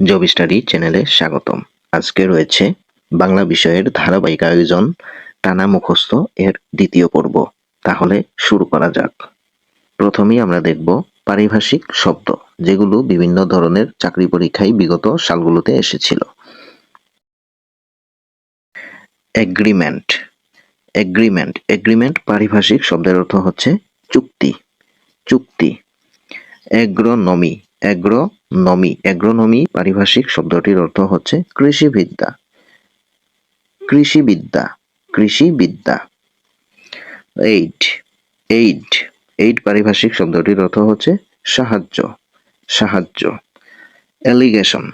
Job study চ্যানেলে স্বাগতম। আজকে রয়েছে বাংলা বিষয়ের ধারাবাহিক আয়োজন টানা মুখস্থ এর দ্বিতীয় পর্ব। তাহলে শুরু করা যাক। প্রথমেই আমরা দেখব পারিভাষিক শব্দ, যেগুলো বিভিন্ন ধরনের চাকরি পরীক্ষায় বিগত সালগুলোতে এসেছিল। এগ্রিমেন্ট এগ্রিমেন্ট এগ্রিমেন্ট পারিভাষিক শব্দের অর্থ হচ্ছে চুক্তি। চুক্তি এগ্রোনমি এগ্রোনমি এগ্রোনমি পারিভাষিক শব্দটির অর্থ হচ্ছে কৃষিবিদ্যা। কৃষিবিদ্যা কৃষিবিদ্যা। এইড এইড এইড পারিভাষিক শব্দটির অর্থ হচ্ছে সাহায্য সাহায্য। এলিগেশন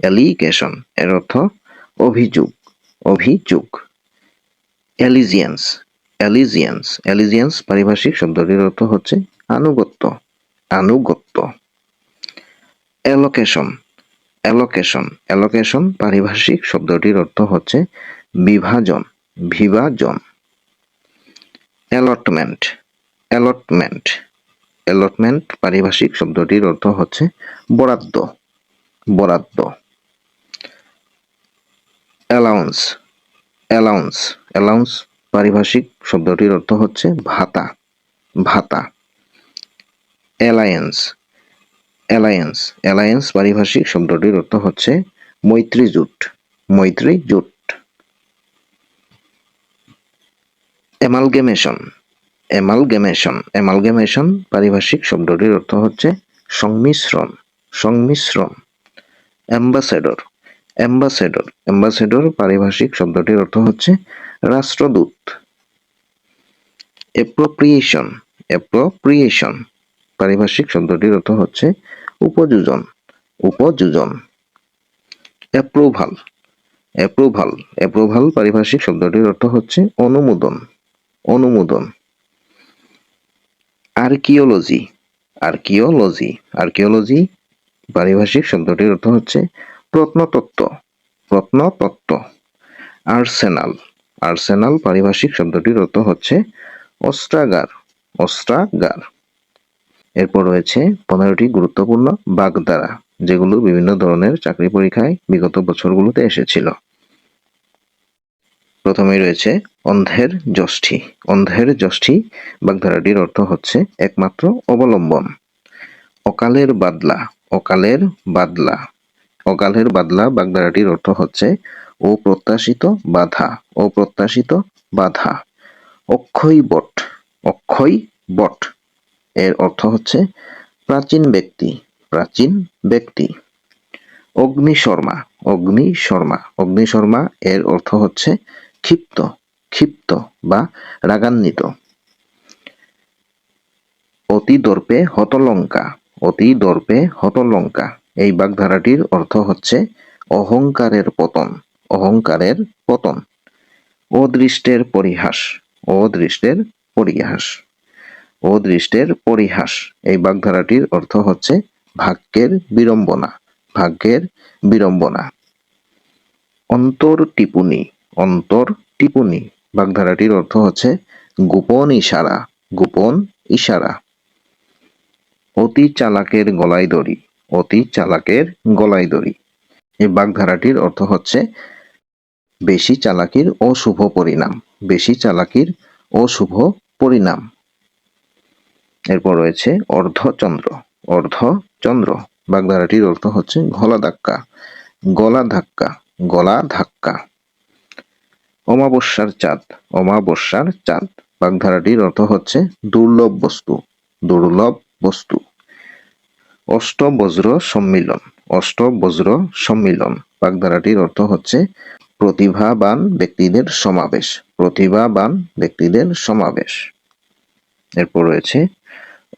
এলিগেশন এর অর্থ অভিযোগ অভিযোগ। এলিজিয়েন্স এলিজিয়েন্স এলিজিয়েন্স পারিভাষিক শব্দটির অর্থ হচ্ছে আনুগত্য। আনুগত্য। অ্যালোকেশন অ্যালোকেশন অ্যালোকেশন পারিভাষিক শব্দটির অর্থ হচ্ছে বিভাজন বিভাজন। অ্যালটমেন্ট অ্যালটমেন্ট অ্যালটমেন্ট পারিভাষিক শব্দটির অর্থ হচ্ছে বরাদ্দ। বরাদ্দ। অ্যালাউন্স অ্যালাউন্স অ্যালাউন্স পারিভাষিক শব্দটির অর্থ হচ্ছে ভাতা। ভাতা। অ্যালায়েন্স অ্যালায়েন্স অ্যালায়েন্স পারিভাষিক শব্দটির অর্থ হচ্ছে মৈত্রী জোট। মৈত্রী জোট। অ্যামালগেমেশন অ্যামালগেমেশন অ্যামালগেমেশন পারিভাষিক শব্দটির অর্থ হচ্ছে সংমিশ্রণ। সংমিশ্রণ। অ্যাম্বাসেডর। অ্যাম্বাসেডর। অ্যাম্বাসেডর পারিভাষিক শব্দটির অর্থ হচ্ছে রাষ্ট্রদূত। অ্যাপ্রোপ্রিয়েশন অ্যাপ্রোপ্রিয়েশন পারিভাষিক শব্দটির অর্থ হচ্ছে উপযোজন উপযোজন অ্যাপ্রুভাল অ্যাপ্রুভাল অ্যাপ্রুভাল পারিভাষিক শব্দটির অর্থ হচ্ছে অনুমোদন অনুমোদন। আর্কিওলজি আর্কিওলজি আর্কিওলজি পারিভাষিক শব্দটির অর্থ হচ্ছে প্রত্নতত্ত্ব প্রত্নতত্ত্ব। আর্সেনাল আর্সেনাল পারিভাষিক শব্দটির অর্থ হচ্ছে অস্ত্রাগার অস্ত্রাগার। এরপর রয়েছে পনেরোটি গুরুত্বপূর্ণ বাগধারা, যেগুলো বিভিন্ন ধরনের চাকরি পরীক্ষায় বিগত বছরগুলোতে এসেছিল। প্রথমেই রয়েছে অন্ধের যষ্ঠী অন্ধের যষ্ঠী বাগধারাটির অর্থ হচ্ছে একমাত্র অবলম্বন। অকালের বাদলা অকালের বাদলা। অকালের বাদলা বাগধারাটির অর্থ হচ্ছে অপ্রত্যাশিত বাধা অপ্রত্যাশিত বাধা। অক্ষয় বট অক্ষয় বট এর অর্থ হচ্ছে প্রাচীন ব্যক্তি প্রাচীন ব্যক্তি। অগ্নি শর্মা অগ্নি শর্মা। অগ্নি শর্মা এর অর্থ হচ্ছে ক্ষিপ্ত ক্ষিপ্ত বা রাগান্বিত। অতি দর্পে হতলঙ্কা অতি দর্পে হতলঙ্কা। এই বাগধারাটির অর্থ হচ্ছে অহংকারের পতন অহংকারের পতন। অদৃষ্টের পরিহাস অদৃষ্টের পরিহাস। অদৃষ্টের পরিহাস। এই বাগধারাটির অর্থ হচ্ছে ভাগ্যের বিড়ম্বনা ভাগ্যের বিড়ম্বনা। অন্তর টিপুনি অন্তর টিপুনি বাগধারাটির অর্থ হচ্ছে গোপন ইশারা গোপন ইশারা। অতি চালাকের গলায় দড়ি, অতি চালাকের গলায় দড়ি। এই বাগধারাটির অর্থ হচ্ছে বেশি চালাকির অশুভ পরিণাম, বেশি চালাকির অশুভ পরিণাম। এরপর রয়েছে অর্ধচন্দ্র। অর্ধচন্দ্র, বাগধারাটির অর্থ হচ্ছে গলা ধাক্কা গলা ধাক্কা গলা ধাক্কা অমাবস্যার চাঁদ অমাবস্যার চাঁদ, বাগধারাটির অর্থ হচ্ছে দুর্লভ বস্তু দুর্লভ বস্তু। অষ্টবজ্র সম্মিলন অষ্টবজ্র সম্মিলন, বাগধারাটির অর্থ হচ্ছে প্রতিভাবান ব্যক্তিদের সমাবেশ, প্রতিভাবান ব্যক্তিদের সমাবেশ। এরপর রয়েছে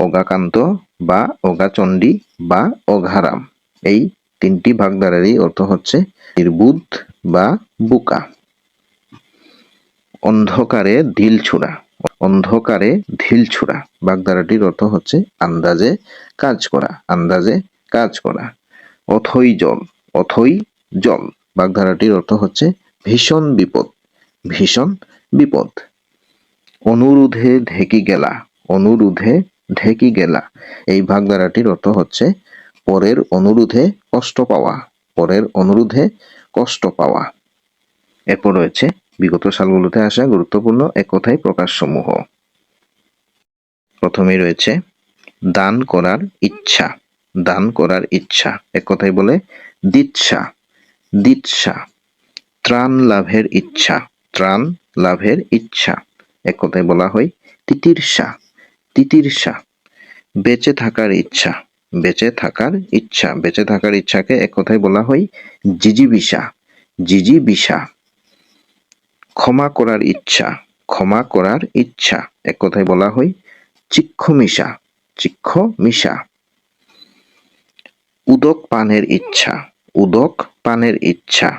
অগাকান্ত বা অগাচণ্ডী বা অঘারাম। এই তিনটি ভাগধারারই অর্থ হচ্ছে নির্বুধ বা বুকা। অন্ধকারে ঢিল ছুড়া অন্ধকারে ঢিল ছুড়া বাগধারাটির অর্থ হচ্ছে আন্দাজে কাজ করা, আন্দাজে কাজ করা। অথই জল অথই জল। বাগধারাটির অর্থ হচ্ছে ভীষণ বিপদ ভীষণ বিপদ। অনুরোধে ঢেকি গেলা, অনুরোধে ঢেকি গেলা। এই ভাগধারাটির অর্থ হচ্ছে পরের অনুরোধে কষ্ট পাওয়া, পরের অনুরোধে কষ্ট পাওয়া। এরপর রয়েছে বিগত সালগুলোতে আসা গুরুত্বপূর্ণ এক কথায় প্রকাশসমূহ। প্রথমেই রয়েছে, দান করার ইচ্ছা, দান করার ইচ্ছা। এক কথায় বলে দিচ্ছা দিচ্ছা। ত্রাণ লাভের ইচ্ছা, ত্রাণ লাভের ইচ্ছা। এক কথায় বলা হয় তিতিরসা। তিতিরসা বেঁচে থাকার ইচ্ছা, বেঁচে থাকার ইচ্ছা, বেঁচে থাকার ইচ্ছাকে এক কথায় বলা হয় জিজিবিষা জিজিবিষা ক্ষমা করার ইচ্ছা, ক্ষমা করার ইচ্ছা, এক কথায় বলা হয় চিক্ষমিষা চিক্ষমিষা উদক পানের ইচ্ছা, উদক পানের ইচ্ছা,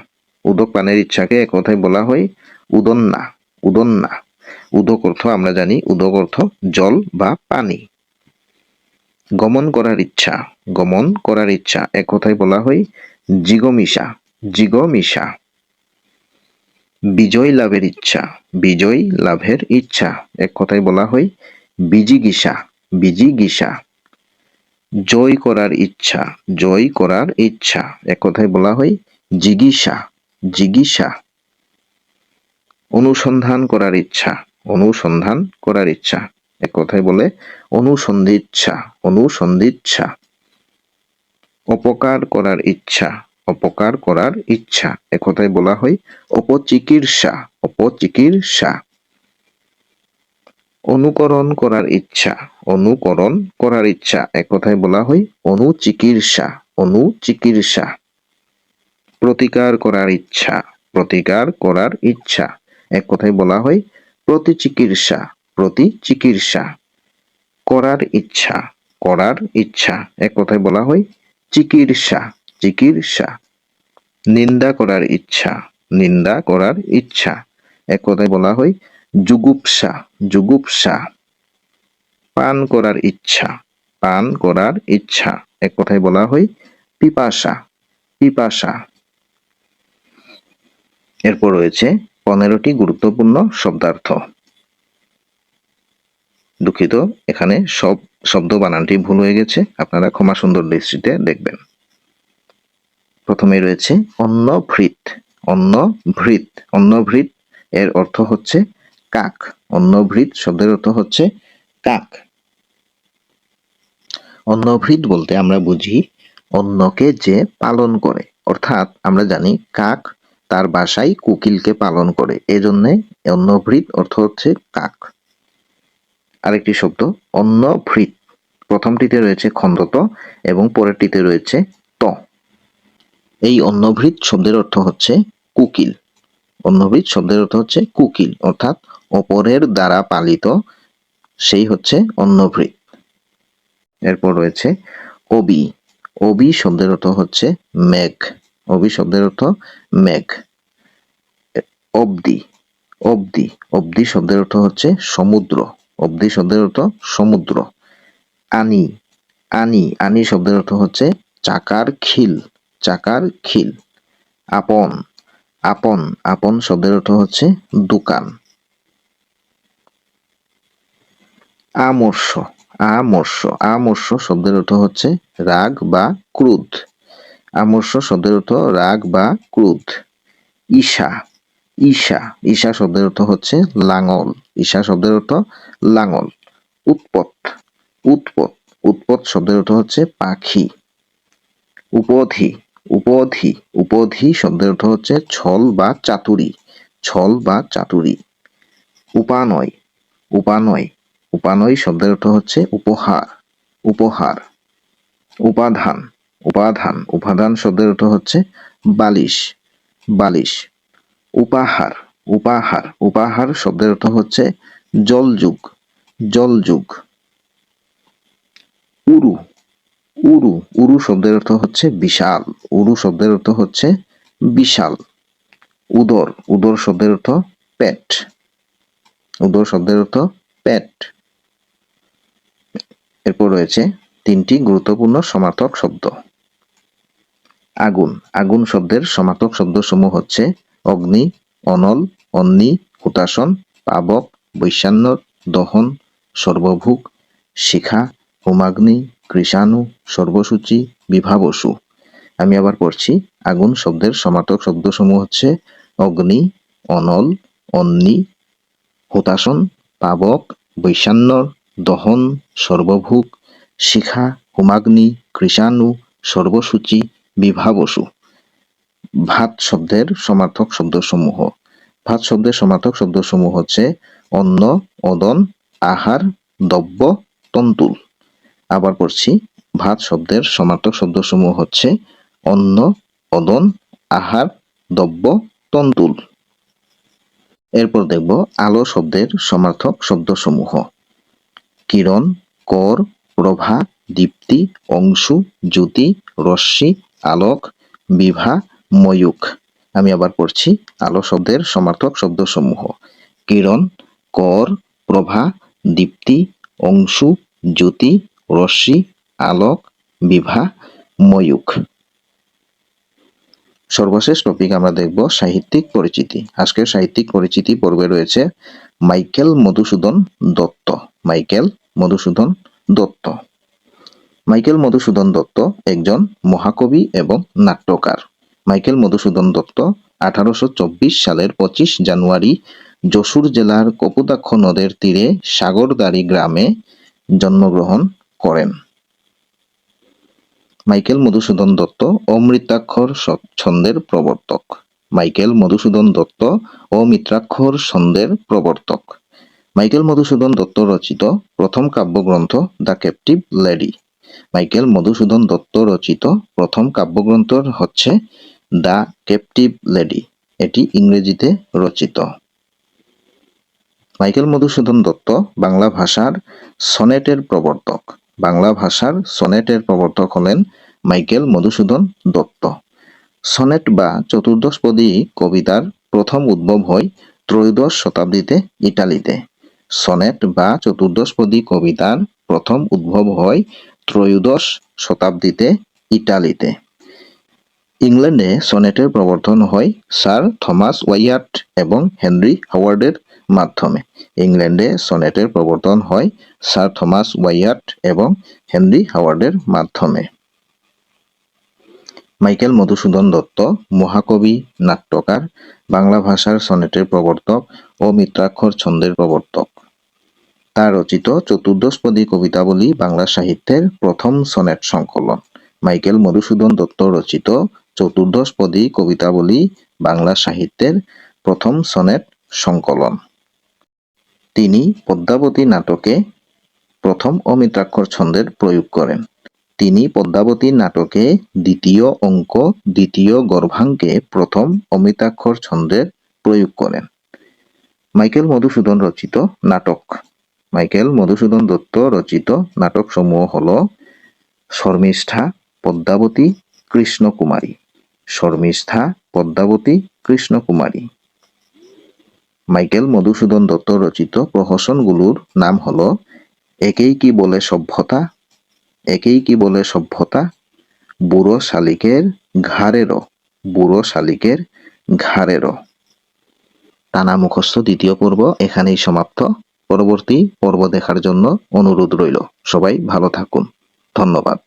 উদক পানের ইচ্ছাকে এক কথায় বলা হয় উদন্না উদন্না। উদক অর্থ আমরা জানি উদক অর্থ জল বা পানি। গমন করার ইচ্ছা, গমন করার ইচ্ছা, এক কথায় বলা হয় জিগমিষা জিগমিষা বিজয় লাভের ইচ্ছা, বিজয় লাভের ইচ্ছা, এক কথায় বলা হয় বিজিগিষা বিজিগিষা জয় করার ইচ্ছা, জয় করার ইচ্ছা, এক কথায় বলা হয় জিগিষা জিগিষা অনুসন্ধান করার ইচ্ছা, অনুসন্ধান করার ইচ্ছা। এক কথায় বলে, অনুসন্ধিচ্ছা অনুসন্ধিচ্ছা। অপকার করার ইচ্ছা, অপকার করার ইচ্ছা। এক কথায় বলা হয়, অপচিকিৎসা অপচিকিৎসা। অনুকরণ করার ইচ্ছা, অনুকরণ করার ইচ্ছা। এক কথায় বলা হয়, অনুচিকিৎসা অনুচিকিৎসা। প্রতিকার করার ইচ্ছা, প্রতিকার করার ইচ্ছা। এক কথায় বলা হয় প্রতি চিকিৎসা প্রতি চিকিৎসা করার ইচ্ছা করার ইচ্ছা। এক কথায় বলা হয় চিকিৎসা চিকিৎসা। নিন্দা করার ইচ্ছা, নিন্দা করার ইচ্ছা। এক কথায় বলা হয় জুগুপসা জুগুপসা পান করার ইচ্ছা, পান করার ইচ্ছা। এক কথায় বলা হয় পিপাসা পিপাসা। এরপর রয়েছে পনেরোটি গুরুত্বপূর্ণ শব্দার্থ। দুঃখিত, এখানে সব শব্দ বানানটি ভুল হয়ে গেছে, আপনারা ক্ষমা সুন্দর দৃষ্টিতে দেখবেন। প্রথমে রয়েছে অন্নভৃত অন্নভৃত অন্নভৃত এর অর্থ হচ্ছে কাক, অন্নভৃত শব্দের অর্থ হচ্ছে কাক। অন্নভৃত বলতে আমরা বুঝি অন্নকে যে পালন করে, অর্থাৎ আমরা জানি কাক তার বাসায় কুকিলকে পালন করে। এজন্যে অন্নভৃত অর্থ হচ্ছে কাক। আরেকটি শব্দ, অন্নভৃত। প্রথমটিতে রয়েছে খন্দত এবং পরেরটিতে রয়েছে ত। এই অন্নভৃত শব্দের অর্থ হচ্ছে কুকিল। অন্নভৃত শব্দের অর্থ হচ্ছে কুকিল, অর্থাৎ অপরের দ্বারা পালিত সেই হচ্ছে অন্নভৃত। এরপর রয়েছে অবি। অবি শব্দের অর্থ হচ্ছে মেঘ। অবি শব্দের অর্থ মেঘ, অবধি অবধি অবধি শব্দের অর্থ হচ্ছে সমুদ্র, অবধি শব্দের অর্থ সমুদ্র। আনি আনি আনি শব্দের অর্থ হচ্ছে চাকার খিল চাকার খিল। আপন আপন আপন শব্দের অর্থ হচ্ছে দোকান। আমর্ষ আমর্ষ আমর্ষ শব্দের অর্থ হচ্ছে রাগ বা ক্রোধ। আমর্ষ শব্দের অর্থ রাগ বা ক্রোধ। ঈশা ঈশা ঈশা শব্দের অর্থ হচ্ছে লাঙল। ঈশা শব্দের অর্থ লাঙল। উৎপত উৎপত উৎপত শব্দের অর্থ হচ্ছে পাখি। উপধি উপধি উপধি শব্দের অর্থ হচ্ছে ছল বা চাতুরি, ছল বা চাতুরি। উপানয় উপানয় উপানয় শব্দের অর্থ হচ্ছে উপহার উপহার। উপাধান উপাধান। উপাদান শব্দের অর্থ হচ্ছে বালিশ। বালিশ। উপাহার। উপাহার। উপাহার শব্দের অর্থ হচ্ছে জলযুগ। জলযুগ। উরু। উরু। উরু শব্দের অর্থ হচ্ছে বিশাল। উরু শব্দের অর্থ হচ্ছে বিশাল। উদর। উদর শব্দের অর্থ পেট। উদর শব্দের অর্থ পেট। এরপর রয়েছে তিনটি গুরুত্বপূর্ণ সমার্থক শব্দ। আগুন। আগুন শব্দের সমার্থক শব্দসমূহ হচ্ছে অগ্নি, অনল, অন্নি হুতাসন পাবক বৈশান্য দহন, সর্বভুক, শিখা, হোমাগ্নি, কৃষাণু, সর্বসূচি, বিভাবসু। আমি আবার পড়ছি, আগুন শব্দের সমার্থক শব্দসমূহ হচ্ছে অগ্নি, অনল, অন্নি হুতাসন পাবক বৈষাণ্যর দহন, সর্বভূক, শিখা, হোমাগ্নি, কৃষাণু, সর্বসূচি বিভাবসু। ভাত শব্দের সমার্থক শব্দসমূহ। ভাত শব্দের সমার্থক শব্দসমূহ হচ্ছে অন্ন অদন আহার, দ্রব্য, তন্তুল। আবার পড়ছি, ভাত শব্দের সমার্থক শব্দসমূহ হচ্ছে অন্ন অদন আহার, দ্রব্য, তন্তুল। এরপর দেখব আলো শব্দের সমার্থক শব্দসমূহ। কিরণ, কর, প্রভা, দীপ্তি, অংশু, জ্যোতি, রশ্মি আলোক, বিভা, ময়ূক। আমি আবার পড়ছি আলো শব্দের সমার্থক শব্দসমূহ। কিরণ, কর, প্রভা, দীপ্তি, অংশু, জ্যোতি, রশ্মি, আলোক, বিভা, ময়ূক। সর্বশেষ টপিক আমরা দেখব সাহিত্যিক পরিচিতি। আজকের সাহিত্যিক পরিচিতি পর্বে রয়েছে Michael Madhusudan Dutt. Michael Madhusudan Dutt. Michael Madhusudan Dutt একজন মহাকবি এবং নাট্যকার। মাইকেল মধুসূদন দত্ত আঠারোশো চব্বিশ সালের পঁচিশ জানুয়ারি যশোর জেলার কপুদাক্ষ নদের তীরে সাগরদাড়ি গ্রামে জন্মগ্রহণ করেন। মাইকেল মধুসূদন দত্ত অমৃতাক্ষর ছন্দের প্রবর্তক। মাইকেল মধুসূদন দত্ত অমিত্রাক্ষর ছন্দের প্রবর্তক। মাইকেল মধুসূদন দত্ত রচিত প্রথম কাব্যগ্রন্থ the captive lady. Michael Madhusudan Dutt রচিত প্রথম কাব্যগ্রন্থ হচ্ছে দ্য ক্যাপটিভ লেডি। এটি ইংরেজিতে রচিত। মাইকেল মধুসূদন দত্ত বাংলা ভাষার সনেটের প্রবর্তক। বাংলা ভাষার সনেটের প্রবর্তক হলেন মাইকেল মধুসূদন দত্ত। সনেট বা চতুর্দশপদী কবিতার প্রথম উদ্ভব হয় ত্রয়োদশ শতাব্দীতে ইটালিতে। সনেট বা চতুর্দশপদী কবিতার প্রথম উদ্ভব হয় ত্রয়োদশ শতাব্দীতে ইটালিতে। ইংল্যান্ডে সনেটের প্রবর্তন হয় স্যার থমাস ওয়াইয়াট এবং হেনরি হাওয়ার্ডের মাধ্যমে। ইংল্যান্ডে সনেটের প্রবর্তন হয় স্যার থমাস ওয়াইয়াট এবং হেনরি হাওয়ার্ডের মাধ্যমে। মাইকেল মধুসূদন দত্ত, মহাকবি, নাট্যকার, বাংলা ভাষার সনেটের প্রবর্তক ও মিত্রাক্ষর ছন্দের প্রবর্তক। তার রচিত চতুর্দশপদী কবিতাবলী বাংলা সাহিত্যের প্রথম সনেট সংকলন। মাইকেল মধুসূদন দত্ত রচিত চতুর্দশপদী কবিতাবলী বাংলা সাহিত্যের প্রথম সনেট সংকলন। তিনি পদ্মাবতী নাটকে প্রথম অমিত্রাক্ষর ছন্দের প্রয়োগ করেন। তিনি পদ্মাবতী নাটকে দ্বিতীয় অঙ্ক, দ্বিতীয় গর্ভাঙ্কে প্রথম অমিতাক্ষর ছন্দের প্রয়োগ করেন। মাইকেল মধুসূদন রচিত নাটক। মাইকেল মধুসূদন দত্ত রচিত নাটক সমূহ হল শর্মিষ্ঠা পদ্মাবতী কৃষ্ণকুমারী। শর্মিষ্ঠা পদ্মাবতী কৃষ্ণকুমারী। মাইকেল মধুসূদন দত্ত রচিত প্রহসনগুলোর নাম হল একেই কি বলে সভ্যতা? একেই কি বলে সভ্যতা? বুড়ো শালিকের ঘাড়েরও, বুড়ো শালিকের ঘাড়েরও। টানা মুখস্থ দ্বিতীয় পর্ব এখানেই সমাপ্ত। পরবর্তী পর্ব দেখার জন্য অনুরোধ রইল। সবাই ভালো থাকুন। ধন্যবাদ।